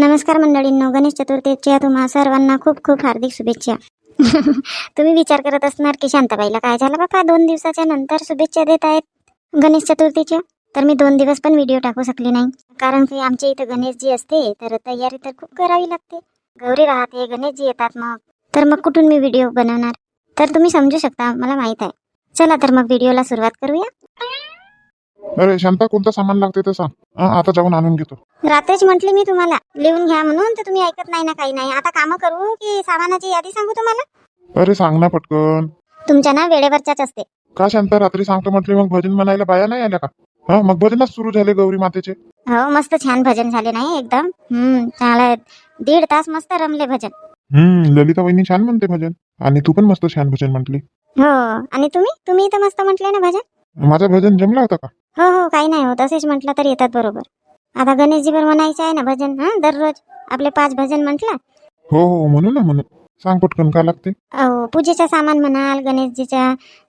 नमस्कार मंडळींनो गणेश चतुर्थीच्या तुम्हा सर्वांना खूप खूप हार्दिक शुभेच्छा. तुम्ही विचार करत असणार की शांताबाईला काय झालं बापा? दोन दिवसाच्या नंतर शुभेच्छा देत आहेत गणेश चतुर्थीच्या. तर मी दोन दिवस पण व्हिडिओ टाकू शकले नाही. कारण की आमच्या इथं गणेशजी असते तर तयारी तर खूप करावी लागते. गौरी राहते गणेशजी येतात मग. तर मग कुठून मी व्हिडिओ बनवणार? तर तुम्ही समजू शकता मला माहीत आहे. चला तर मग व्हिडिओला सुरुवात करूया. अरे शांता कोणतं सामान लागते ते सांग. आता जाऊन आणून घेतो. रात्रीच म्हटली मी तुम्हाला. लिहून घ्या म्हणून तर तुम्ही ऐकत नाही ना काही नाही. आता कामं करू की सामानाची यादी सांगू तुम्हाला? अरे सांग ना पटकन. तुमच्या ना वेळेवरच्याच असते. का शांता रात्री सांगतो म्हटले मग भजन म्हणायला बाया नाही आल्या का? हा मग भजनच सुरू झाले गौरी मातेचे. हो मस्त छान भजन झाले नाही एकदम? हम्म चांगलं दीड तास मस्त रमले भजन. हम्म ललिता वहिनी छान म्हणते भजन. आणि तू पण मस्त छान भजन म्हटली. हो आणि तुम्ही? तुम्ही तर मस्त म्हटले ना भजन? माझं भजन जमला होता का? हो हो काही नाही हो तसेच म्हटलं तर येतात बरोबर. आता गणेशजी वर म्हणायचं आहे ना भजन हा दररोज आपले पाच भजन म्हटलं? हो हो म्हणू ना म्हणू. सांग पटकन काय लागते? अहो पूजेचं सामान म्हणाल गणेशजीच्या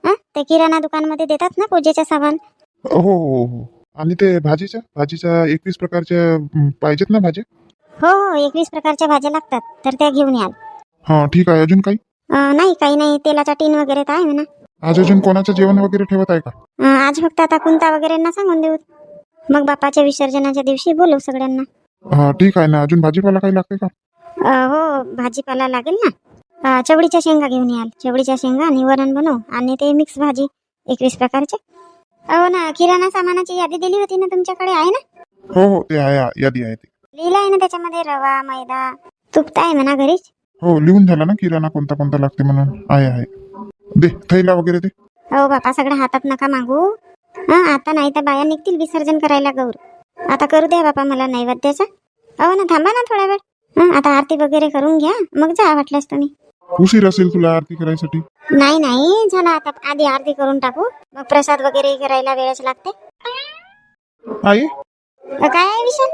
हा ते किराणा दुकानमध्ये देतात ना पूजेचं सामान? हो हो हो हो. आणि ते भाजीच्या भाजीच्या एकवीस प्रकारच्या हं, पाहिजेत ना भाजी हो हो एकवीस प्रकारच्या भाज्या लागतात तर त्या घेऊन याल. हा ठीक आहे अजून काही? अं, नाही काही नाही तेलाचा टीन वगैरे तर आहे म्हणा. आज अजून कोणाचं जेवण वगैरे ठेवत आहे का? अं, आज फक्त आता कुंता वगैरेंना सांगून देऊ. मग बापाच्या विसर्जनाच्या दिवशी बोलू सगळ्यांना. हा ठीक आहे ना. अजून भाजीपाला काही लागते का? अं, हो भाजीपाला लागेल ना. अं, चवळीच्या शेंगा घेऊन याल चवळीच्या शेंगा आणि वरण बनव आणि ते मिक्स भाजी एकवीस प्रकारचे. हो ना किराणा सामानाची यादी दिली होती ना तुमच्याकडे? आहे ना? हो हो ते आहे यादी आहे ते. लिहिलं आहे ना त्याच्यामध्ये रवा मैदा तूप तर आहे म्हणा घरीच. हो लिहून झाला ना किराणा कोणता कोणता लागते म्हणून. आहे आहे. दे थैला वगैरे दे हो बापा सगळं हातात नका मागू. हा आता नाही तर बाया निघतील विसर्जन करायला गौर. आता करू द्या बापा मला नैवेद्याचा. हो ना थांबा ना थोडा वेळ. हं, आता आरती वगैरे करून घ्या. मग जा वाटल्यास तुम्ही. उशीर असेल तुला आरती करायसाठी? नाही नाही झालं आता. आधी आरती करून टाकू. मग प्रसाद वगैरे करायला वेळच लागते. आई? अ, काय आहे विशाल?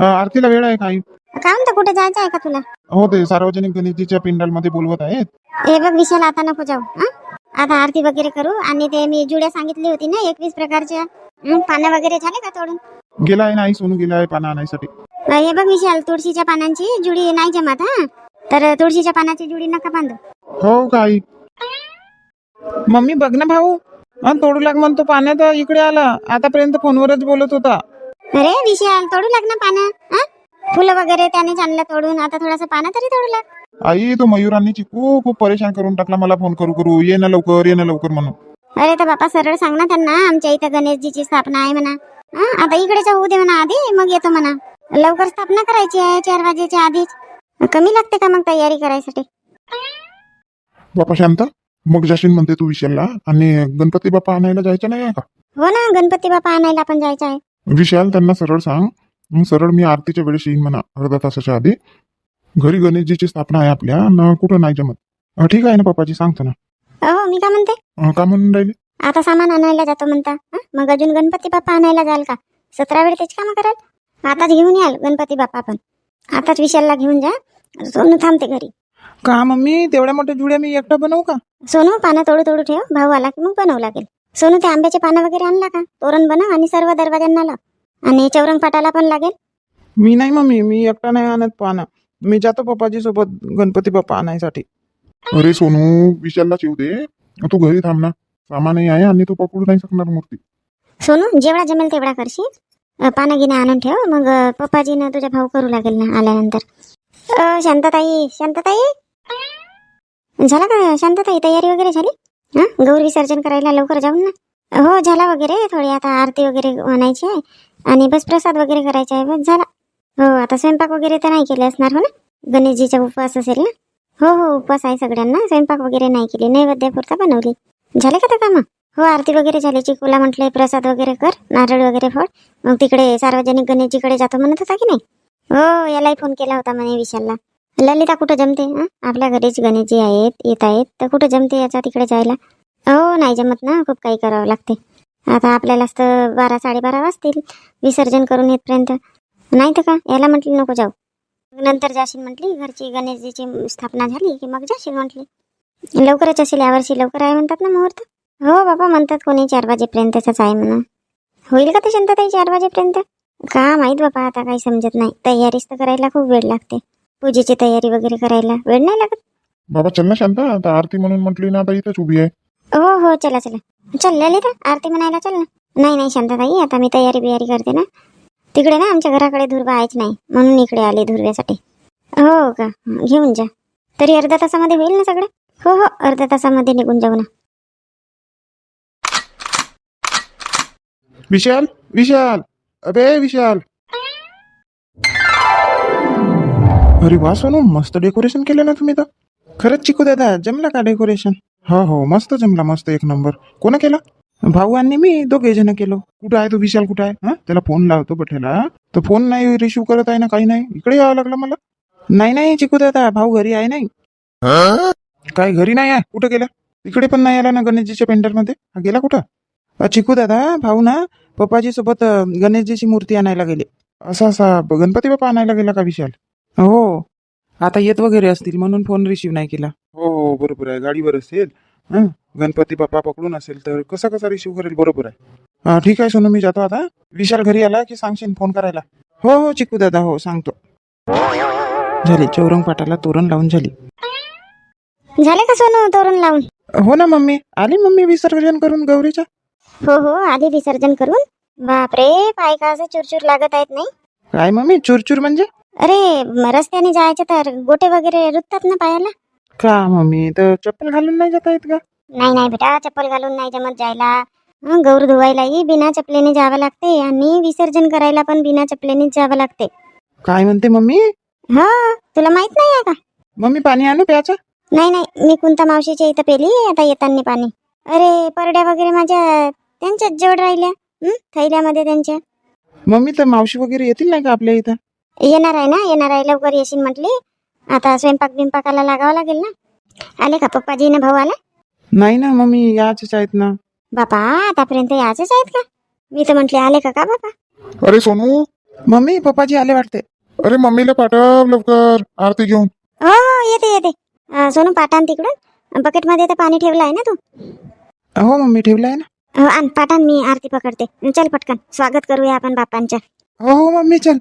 अ, आरतीला वेळ आहे का आई? काय म्हणतो कुठे जायचं आहे का तुला? हो ते सार्वजनिक गणेशजीच्या पिंडाल मध्ये बोलवत आहेत. हे बघ विशाल आता नको जाऊ हं? आता आरती वगैरे करू आणि ते मी जुड्या सांगितली होती ना एकवीस प्रकारच्या. पानं वगैरे झाले का तोडून? गेला आहे ना आई सोनू गेला आहे पाना आणायसाठी. हे बघ विशाल तुळशीच्या पानांची जुडी नाही जमत हा? तर तुळशीच्या पानाची जुडी नका बांधू. हो का आई? मम्मी बघ ना भाऊ. हा तोडू लाग म्हणतो पाण्यात इकडे आला. आतापर्यंत फोनवरच बोलत होता. अरे विशाल तोडू लाग ना पानं हं? फुलं वगैरे त्याने आणलं तोडून आता थोडस पानं तरी तोडू लाग. आई तो मयुरांनी चिकू खूप परेशान करून टाकला. मला फोन करू करू. ये ना लवकर ये ना लवकर म्हणून. अरे तर बापा सरळ सांग ना त्यांना. आमच्या इथं गणेशजीची स्थापना आहे म्हणा. हं? आता इकडेच होऊ दे म्हणा आधी मग येतो म्हणा. लवकर स्थापना करायची आहे चार वाजेच्या आधीच. कमी लागते का मग तयारी करायसाठी? बापा शांता. मग जाशील म्हणते तू विशालला. आणि गणपती बाप्पा आणायला जायचं नाही आहे का? हो ना गणपती बाप्पा आणायला पण जायचं आहे. विशाल त्यांना सरळ सांग. मग सरळ मी आरतीच्या वेळेस येईन म्हणा अर्धा तासाच्या आधी. घरी गणेशजीची स्थापना आहे आपल्या न कुठं नाही जमत. अं, ठीक आहे ना पप्पाजी सांगतो ना. हो मी का म्हणते? अं, का म्हणून राहिले? आता सामान आणायला जातो म्हणता. हं? मग अजून गणपती बाप्पा आणायला जाल का? सतरा वेळ तेच काम कराल? आताच घेऊन याल गणपती बाप्पा पण. आताच विशालला घेऊन जा. सोनू थांबते घरी. का मम्मी तेवढ्या मोठ्या जुड्या मी एकटा बनवू का? सोनू पानं तोडू तोडू ठेव. भाऊ आला की मग बनवू लागेल. सोनू ते आंब्याचे पानं वगैरे आणला का? तोरण बनव आणि सर्व दरवाज्यांना लाव. आणि चौरंग पाटाला पण लागेल. मी नाही मम्मी मी एकटा नाही आणत पाना. मी जातो पप्पाजी सोबत गणपती बाप्पा आणायसाठी. अरे सोनू विशालला चिव दे. तू घरी थांब ना. सामानही आहे आणि तू पकडू नाही शकणार मूर्ती. सोनू जेवढा जमेल तेवढा करशील. अ, पानं गिनं आणून ठेव मग पप्पाजीनं तुझ्या भाऊ करू लागेल ना आल्यानंतर. शांतताई शांतताई? झाला का शांतताई तयारी वगैरे झाली? हा गौर विसर्जन करायला लवकर जाऊन ना. हो झाला वगैरे थोडी आता आरती वगैरे म्हणायची आहे. आणि बस प्रसाद वगैरे करायचा आहे बस झाला. हो आता स्वयंपाक वगैरे तर नाही केले असणार हो ना? गणेशजीचा उपवास असेल ना? हो हो उपवास आहे सगळ्यांना. स्वयंपाक वगैरे नाही केली. नैवेद्यापुरता बनवली. झाले का कामं? हो आरती वगैरे झाली. चिकूला म्हटले प्रसाद वगैरे कर. नारळ वगैरे फळ मग तिकडे सार्वजनिक गणेशजीकडे जातो म्हणत होता की नाही? हो यालाही फोन केला होता म्हणे विशालला. ललिता कुठं जमते? हां? आपल्या घरीच गणेशजी आहेत येत आहेत. तर कुठं जमते याचा तिकडे जायला? हो नाही जमत ना. खूप काही करावं लागते. आता आपल्यालाच तर बारा साडेबारा वाजतील. विसर्जन करून येतपर्यंत नाही तर का? याला म्हटली नको जाऊ. नंतर जाशील म्हटली घरची गणेशजीची स्थापना झाली की मग जाशील म्हटली. लवकरच असेल यावर्षी लवकर आहे म्हणतात ना मुहूर्त? हो बाबा म्हणतात कोणी चार वाजेपर्यंतच आहे म्हणा होईल का ते शांतताई चार वाजेपर्यंत? का माहीत बापा आता काही समजत नाही. तयारीच तर करायला खूप वेळ लागते. पूजेची तयारी वगैरे करायला वेळ नाही लागत? बाबा चल ना शांता. आता आरती म्हणून म्हटली ना आता इथंच उभी आहे. हो हो चला चला. चल ललिता आरती म्हणायला चल ना. नाही नाही शांताताई आता मी तयारी बियारी करते ना. तिकडे ना आमच्या घराकडे धुर्वा आहेच नाही म्हणून इकडे आले धुर्व्यासाठी हो का? घेऊन जा. तरी अर्ध्या तासामध्ये होईल ना सगळं? हो हो अर्ध्या तासामध्ये निघून जाऊ ना. विशाल विशाल अबे विशाल. अरे वा सोनू मस्त डेकोरेशन केलं ना तुम्ही तर. खरंच चिकू दादा जमला का डेकोरेशन? हो हो मस्त जमला मस्त एक नंबर. कोणा केला? भाऊ आणि मी दोघे जण केलो. कुठं आहे तो विशाल? कुठं आहे? हा? त्याला फोन लावतो बठेला तर फोन नाही रिसिव्ह करत आहे ना काही नाही. इकडे यावं लागलं मला. नाही नाही चिकू दादा भाऊ घरी आहे नाही. काय घरी नाही आहे? कुठं गेला? इकडे पण नाही आला ना गणेशजीच्या पेंटरमध्ये गेला कुठं? चिकू दादा भाऊ ना पप्पाजी सोबत गणेशजीची मूर्ती आणायला गेले. असा असा गणपती बाप्पा आणायला गेला का विशाल? हो. आता येत वगैरे असतील म्हणून फोन रिसिव्ह नाही केला. हो हो बरोबर आहे. गाडीवर असेल हं, गणपती बाप्पा पकडून असेल तर कसा कसा रिसीव्ह करेल? बरोबर आहे. हा, ठीक आहे सोनू मी जातो आता. विशाल घरी आला की सांगशील फोन करायला? हो हो चिकू दादा हो सांगतो. झाली चौरंग पाटाला तोरण लावून झाली. झाले का सोनू तोरण लावून? हो ना मम्मी. आली मम्मी विसर्जन करून गौरीच्या? हो हो आधी विसर्जन करून. बापरे पाय का असं चुरचूर लागत आहेत नाही? काय मम्मी? चुरचूर म्हणजे? अरे रस्त्याने जायचं तर गोटे वगैरे रुततात ना पायाला? का मम्मी? तर चप्पल घालून नाही जाता येत का? नाही नाही बेटा चप्पल घालून नाही जमत जायला. हं, गौर धुवायलाही बिना चपलेने जावं लागते आणि विसर्जन करायला पण बिना चपलेनेच जावं लागते. काय म्हणते मम्मी? हा तुला माहीत नाही आहे का? मम्मी पाणी आणू प्याचं. नाही नाही मी कुंता मावशीच्या इथं पेली आता येताना पाणी. अरे परड्या वगैरे माझ्या त्यांच्याच जवळ राहिल्या. हं, थैल्यामध्ये त्यांच्या. मम्मी तर मावशी वगैरे येतील नाही का आपल्या इथं? येणार आहे ना येणार आहे लवकर येशील म्हटली. आता स्वयंपाक बिंपाकाला लागावं लागेल ना? आले का पप्पाजी ना भाऊ आला? नाही ना मम्मी याच आहेत ना. बापा आतापर्यंत याचेच आहेत का? मी तर म्हटले आले का का बापा? अरे सोनू. मम्मी पप्पाजी आले वाटते. अरे मम्मीला पाठव लवकर आरती घेऊन. हो हो येते येते. अं, सोनू पाटान तिकडून. बकेटमध्ये तर पाणी ठेवलं आहे ना तू? हो मम्मी ठेवलाय ना. हो आण पाटान मी आरती पकडते. चल पटकन स्वागत करूया आपण बापांच्या. हो हो मम्मी चल.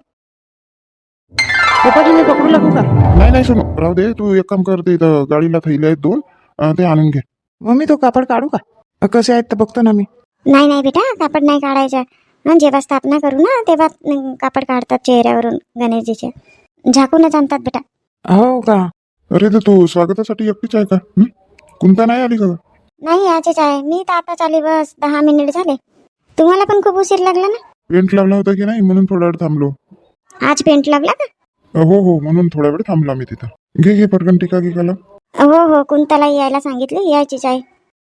पप्पाजी मी पकडू लागू का? नाही नाही सोनू राहू दे. तू एक काम कर ते इथं गाडीला थैले आहेत दोन अं, ते आणून घे. मम्मी तो कापड काढू का? अ, कसे आहेत तर बघतो ना मी. नाही नाही बेटा कापड नाही काढायचं. हं, जेव्हा स्थापना करू ना तेव्हा अं, कापड काढतात चेहऱ्यावरून गणेशजीचे. झाकूनच आणतात बेटा. हो का? अरे तर तू स्वागतासाठी एकटीच आहे का? हं? कोणता नाही आली का? नाही याचेच आहे. मी तर आता चाली बस. दहा मिनिट झाले. तुम्हाला पण खूप उशीर लागला ना? पेंट लावला होता की नाही? म्हणून थोडा वेळ थांबलो. आज पेंट लागला का? हो हो म्हणून थोडा वेळ थांबला मी तिथं. घे घे पटकन टिका गिकाला हो हो कुंताला यायला सांगितले यायचीच आहे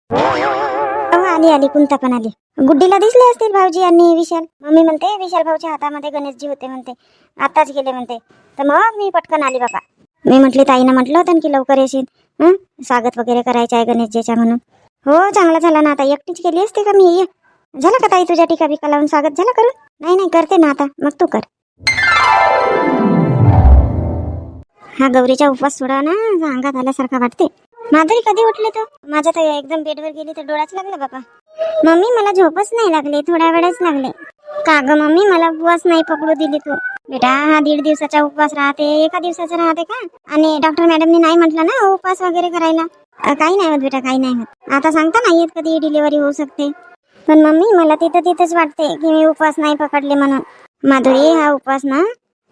हो आली आली कुंता पण आली. गुड्डीला दिसले असतील भाऊजी आणि विशाल. मम्मी म्हणते विशाल भाऊच्या हातामध्ये गणेशजी होते म्हणते. आताच गेले म्हणते. तर मग मी पटकन आली बाबा. मी म्हटली ताईनं म्हटलं होतं ना की लवकर येशील. हं? स्वागत वगैरे करायचं आहे गणेशजीच्या म्हणून. हो चांगला झाला ना आता. एकटीच केली असते का मी? ये. झालं का ताई तुझ्या टीका बिका लावून? स्वागत झालं करून? नाही नाही करते ना आता. मग तू कर. हा गौरीचा उपवास सोडा ना अंगात आल्यासारखा वाटते. माधुरी कधी उठली तू? माझ्या तर एकदम बेडवर गेली तर डोळाच लागला बाबा मम्मी मला झोपच नाही लागली थोड्या वेळच लागले. का ग मम्मी मला उपवास नाही पकडू दिली तू. बेटा हा दीड दिवसाचा उपवास राहते एका दिवसाचा राहते का? आणि डॉक्टर मॅडमनी नाही म्हटलं ना उपवास वगैरे करायला? काही नाही होत बेटा काही नाही होत. आता सांगता नाही येत कधी डिलिव्हरी होऊ शकते. पण मम्मी मला तिथं तिथंच वाटते की मी उपवास नाही पकडले म्हणून. माधुरी हा उपवास ना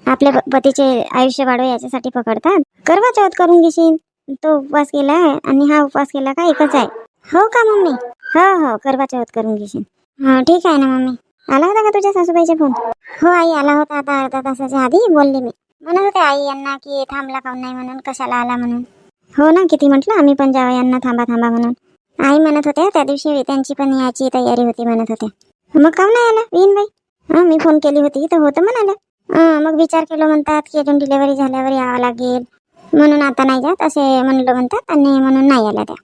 आपल्या प- पतीचे आयुष्य वाढव याच्यासाठी पकडतात. करवा चौथ करून घेशील. तो उपवास केला आहे आणि हा उपवास केला का एकच आहे. हो का मम्मी? हो हो करवा चौथ करून घेशील. हा ठीक आहे ना मम्मी. आला होता का तुझ्या सासूबाईचा फोन? हो आई आला होता आता अर्धा तासाच्या आधी बोलले मी. म्हणत होते आई यांना की थांबला काऊन नाही म्हणून कशाला आला म्हणून? हो ना किती म्हटलं आम्ही पण जावं यांना थांबा थांबा म्हणून. आई म्हणत होत्या त्या दिवशी त्यांची पण याची तयारी होती म्हणत होत्या. मग काऊन नाही आला विन बाई हा मी फोन केली होती तर होतं म्हणाला. मग विचार केलो म्हणतात की अजून डिलिव्हरी झाल्यावर यावं लागेल. म्हणून आता नाही जात असे म्हणलं म्हणतात आणि म्हणून नाही आल्या त्या.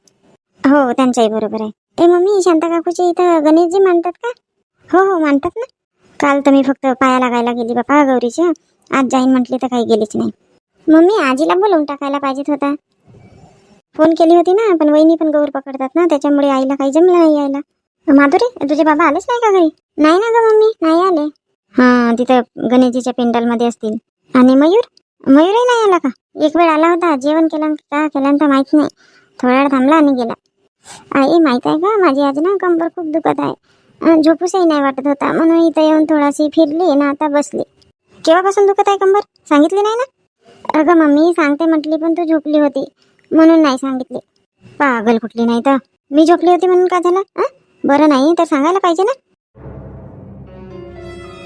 हो त्यांच्याही बरोबर आहे. ए मम्मी शांता काकूची इथं गणेशजी मांडतात का? हो हो मांडतात ना. काल तर मी फक्त पाया लागायला गेली बापा गौरीच्या. आज जाईन म्हटली तर काही गेलीच नाही. मम्मी आजीला बोलवून टाकायला पाहिजेत होता. फोन केली होती ना पण वहिनी पण गौर पकडतात ना त्याच्यामुळे आईला काही जमलं नाही यायला. माधुरी तुझे बाबा आलेच नाही का घरी? नाही ना ग मम्मी नाही आले. हा तिथं गणेशजीच्या पेंडॉलमध्ये असतील. आणि मयूर? मयूरही नाही आला का? एक वेळ आला होता जेवण केलं का केलं तर माहीत नाही. थोडा वेळ थांबला आणि गेला. आई माहीत आहे का? माझी आज ना कंबर खूप दुखत आहे. झोपूसही नाही वाटत होता. म्हणून इथं येऊन थोडाशी फिरली ना आता बसली. केव्हापासून दुखत आहे कंबर? सांगितली नाही ना? अगं मम्मी सांगते म्हटली पण तू झोपली होती. म्हणून नाही सांगितली. पागल कुठली नाही तर. मी झोपली होती म्हणून का झालं? बरं नाही तर सांगायला पाहिजे ना?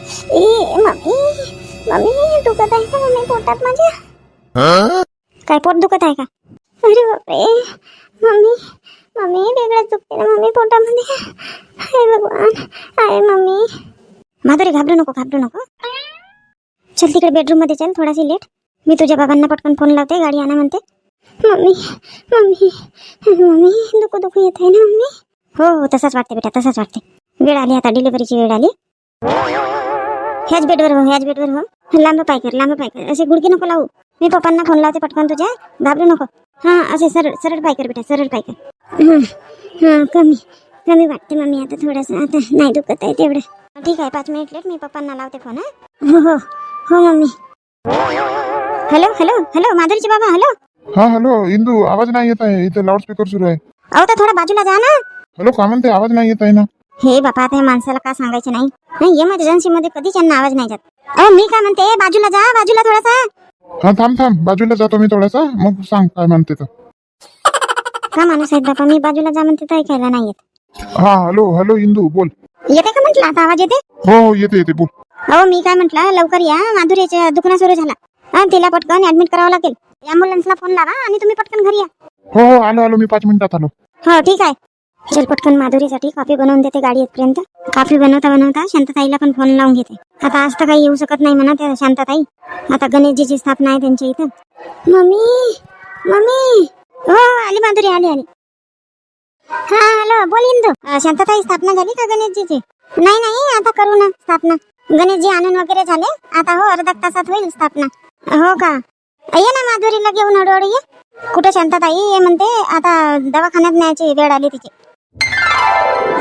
ए मम्मी मम्मी दुखत आहे का? मम्मी पोटात माझ्या? काय पोट दुखत आहे का? अरे बापरे. मम्मी मम्मी वेगळंच दुखते ना मम्मी पोटामध्ये. हाय भगवान हाय मम्मी. माधुरी घाबरू नको घाबरू नको. चल तिकडे बेडरूममध्ये चल थोडाशी लेट मी तुझ्या बाबांना पटकन फोन लावते गाडी आणा म्हणते. मम्मी मम्मी मम्मी दुखू दुखू येत आहे ना मम्मी? हो हो तसंच वाटते बेटा तसंच वाटते वेळ आली आता डिलिव्हरीची वेळ आली. ह्याच बेडवर हो ह्याच बेडवर हो लांब पाय कर लांब पाय कर। असे गुडघे नको लावू। मी पप्पांना फ़ोन लावते पटकन तुझ्या घाबरू नको. हा असे सरळ सरळ पाय कर बेटा सरळ पाय कर. हं, हं, कमी कमी वाटते मम्मी आता थोडंसं आता नाही दुखत आहे तेवढं. ठीक आहे पाच मिनिट लेट मी पप्पांना लावते फ़ोन हा. हो हो हो मम्मी. हॅलो हॅलो हॅलो माधुरीचे बाबा हॅलो हा हॅलो इंदू आवाज़ नाही येत आहे इथे लाऊडस्पीकर सुरू आहे. अहो तर थोडा बाजूला जा ना. हॅलो का म्हणते आवाज़ नाही येत आहे ना. हे बापा आता या माणसाला का सांगायचं नाही? नाही एमर्जन्सी मध्ये कधीच यांना आवाज नाही जात. अहो मी काय म्हणते बाजूला जा बाजूला थोडासा. हा थांब थांब बाजूला जातो मी थोडासा. मग सांग काय म्हणते तर का माणूस आहेत बापा मी बाजूला जा म्हणते तर ऐकायला नाही येत. हा हॅलो हॅलो इंदू बोल. येते का म्हटलं? आता आवाज येते हो हो येते येते बोल. अहो मी काय म्हटलं लवकर या माधुरीच्या दुकाना सुरू झाला. हा तिला पटकन ऍडमिट करावं लागेल. अँब्युलन्सला फोन लावा आणि तुम्ही पटकन घरी या. हो हो आलो आलो मी पाच मिनिटात आलो. हो ठीक आहे. चल पटकन माधुरीसाठी कॉफी बनवून देते गाडी येतपर्यंत कॉफी बनवता बनवता शांतताईला पण फोन लावून घेते. आता आज तर काही येऊ शकत नाही म्हणा त्या शांतताई. आता गणेशजीची स्थापना आहे त्यांच्या इथं. मम्मी! मम्मी! हो आली माधुरी आली आली. हा हॅलो बोल इंदू. शांतताई स्थापना झाली का गणेशजीची? नाही नाही आता करू ना स्थापना. गणेशजी आणून वगैरे झाले. आता हो अर्धा तासात होईल स्थापना. हो का? ये ना माधुरीला घेऊन हळूहळू ये. कुठं शांतताई? ये म्हणते आता दवाखान्यात न्यायची वेळ आली तिची.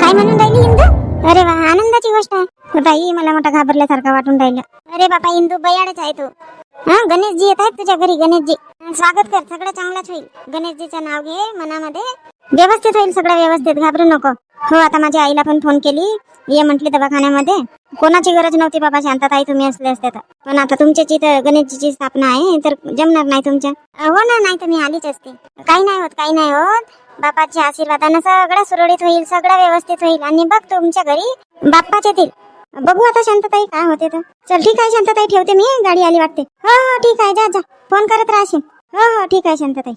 काय म्हणून राहिली इंदू? अरे वा आनंदाची गोष्ट आहे. बाई मला मोठा घाबरल्यासारखा वाटून राहिलं. अरे बापा इंदू बयाडच आहे तू. हा गणेशजी येत आहेत तुझ्या घरी गणेशजी. स्वागत कर सगळं चांगलाच होईल. गणेशजीचं नाव घे मनामध्ये. व्यवस्थित होईल सगळं व्यवस्थित. घाबरू नको. हो आता माझ्या आईला पण फोन केली. ये म्हटली दवाखान्यामध्ये. कोणाची गरज नव्हती बाबा शांतताई तुम्ही असले असते तर. पण आता तुमच्या जिथं गणेशजीची स्थापना आहे तर जमणार नाही तुमच्या. हो ना नाही तर मी आलीच असते. काही नाही होत काही नाही होत. बापाच्या आशीर्वादानं सगळं सुरळीत होईल सगळं व्यवस्थित होईल. आणि बघ तुमच्या घरी बाप्पाच येतील. बघू आता शांतताई काय होते तर. चल ठीक आहे शांतताई ठेवते मी. गाडी आली वाटते. हो हो ठीक आहे. जा जा. फोन करत राहशील हो हो ठीक आहे शांतताई.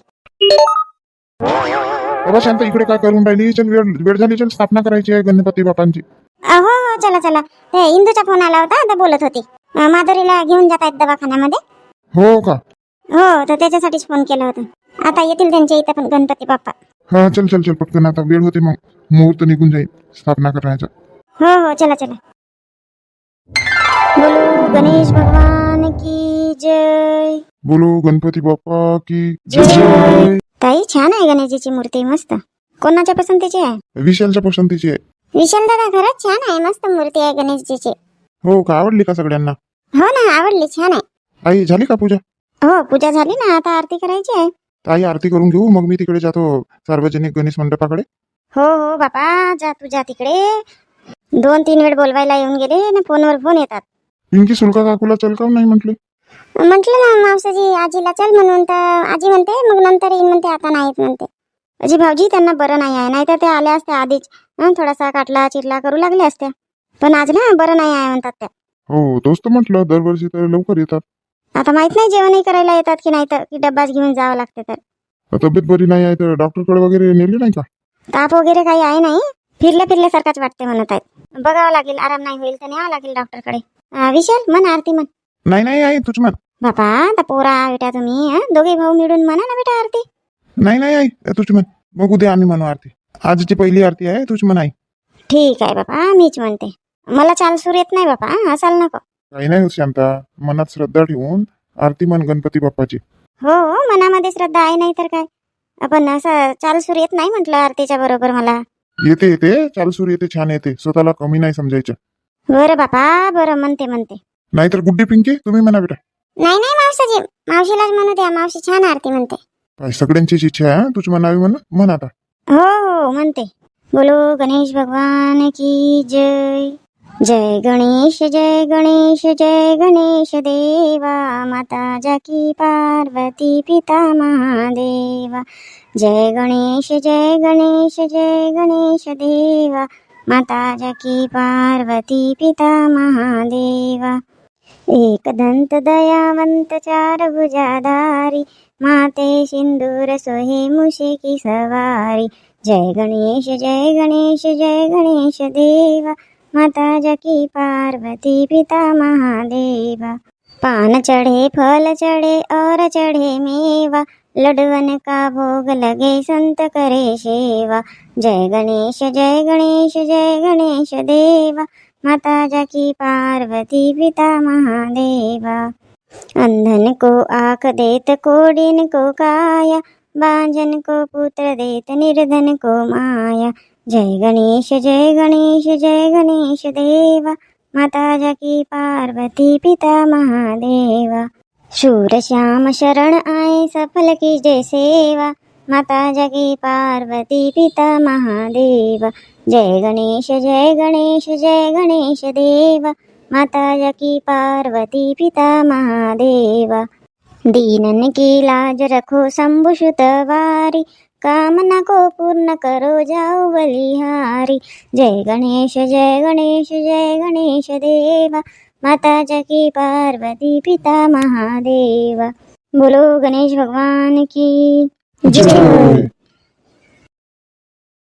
बाबा शांत इकडे काय करून राहिली? चल वेळ वेळ झाली चल स्थापना करायची आहे गणपती बापांची अ, हो हो चला चला. ते इंदूचा फोन आला होता तर बोलत होती. अ, माधुरीला घेऊन जात आहेत दवाखान्यामध्ये? हो का? हो तर त्याच्यासाठीच फोन केला होता. आता येतील त्यांच्या इथं पण गणपती बाप्पा. हा चल चल चल पटकन आता. वेळ होते मग मुहूर्त निघून जाईल. स्थापना करण्याचा हो हो चला चला. बोलो गणेश भगवान की जय। बोलो गणपती बाप्पा की जय. ताई छान आहे गणेशजीची मूर्ती मस्त. कोणाच्या पसंतीची आहे? विशालच्या पसंतीची आहे. विशाल दादा खरंच छान आहे मस्त मूर्ती आहे गणेशजीची. हो का आवडली का सगळ्यांना? हो ना आवडली छान आहे. आई झाली का पूजा? हो पूजा झाली ना आता आरती करायची आहे. तर आई आरती करून घेऊ मग मी तिकडे जातो सार्वजनिक गणेश मंडपाकडे. हो हो बापा जा तू जा तिकडे. दोन तीन वेळ बोलवायला येऊन गेले ना फोनवर फोन येतात. पिंकी सुलका काकूला चल का नाही म्हटले. म्हटलं ना मावसाजी आजीला चल म्हणून तर आजी म्हणते मग नंतर येईन म्हणते आता नाहीत म्हणते. अजी भाऊजी त्यांना बरं नाही आहे नाहीतर ते आल्या असत्या आधीच. हं, थोडासा काटला चिरला करू लागल्या असत्या. पण आज ना बरं नाही आहे म्हणतात त्या. हो तोच तर म्हटलं दरवर्षी तर लवकर येतात. आता माहीत नाही जेवणही करायला येतात की नाही तर की डब्बाच घेऊन जावं लागते तर. तर तब्येत बरी नाही आहे तर डॉक्टरकडे वगैरे नेले नाही का? ताप वगैरे काही आहे नाही? फिरल्या फिरल्यासारखाच वाटते म्हणत आहेत. बघावं लागेल आराम नाही होईल तर न्यावं लागेल डॉक्टरकडे. अं, विशाल म्हण आरती म्हण. नाही नाही आई तुझ म्हण. बापा आता पोरा बेटा तुम्ही हं? दोघे भाऊ मिळून म्हणा ना बेटा आरती. नाही नाही आई तुझ म्हण. मग उद्या आम्ही म्हणू आरती. आजची पहिली आरती आहे तुझ म्हण आई. ठीक आहे बापा मीच म्हणते. मला चाल सूर येत नाही बापा हं, असाल नको. काही नाही होत शांता. मनात श्रद्धा ठेवून आरती म्हण गणपती बाप्पाची. हो हो मनामध्ये श्रद्धा आहे नाही तर काय? आपण असं चाल सूर येत नाही म्हटलं आरतीच्या बरोबर मला. येते येते. चालसूर येते छान येते. स्वतःला कमी नाही समजायचं. बरं बापा बरं म्हणते म्हणते. नाहीतर गुड्डी पिंकी? तुम्ही म्हणा बेटा. नाही नाही मावसाजी मावशीलाच म्हणू द्या मावशी छान आरती म्हणते. काय सगळ्यांचीच इच्छा आहे हं? तुझी म्हणावी म्हणून? म्हण आता. हो हो म्हणते. बोलो गणेश भगवान की जय. जय गणेश जय गणेश जय गणेश देवा. माता जाकी पार्वती पिता महादेवा. जय गणेश जय गणेश जय गणेश देवा. माता जकी पार्वती पिता महादेवा। एक दंत दयावंत चार भुजाधारी माते सिंदूर सोहे मुशिकी सवारी। जय गणेश जय गणेश जय गणेश देवा। माता जकी पार्वती पिता महादेवा। पान चढ़े फल चढ़े और चढ़े मेवा। लडवन का भोग लगे संत करे सेवा? जय गणेश जय गणेश जय गणेश देवा। माता जकी पार्वती पिता महादेवा। अंधन को आख देत कोडिन को काया। बांजन को पुत्र देत निर्धन को माया। जय गणेश जय गणेश जय गणेश देवा। माता जकी पार्वती पिता महादेवा। शूर श्याम शरण आए सफल की जय सेवा। माता जगी पार्वती पिता महादेवा। जय गणेश जय गणेश जय गणेश देवा। माता जगी पार्वती पिता महादेवा। दीनन की लाज रखो शंभुषुत वारी। कामना को पूर्ण करो जाओ बलिहारी। जय गणेश जय गणेश जय गणेश देवा। माता जगी पार्वती पिता महादेवा। बोलो गणेश भगवान की जय।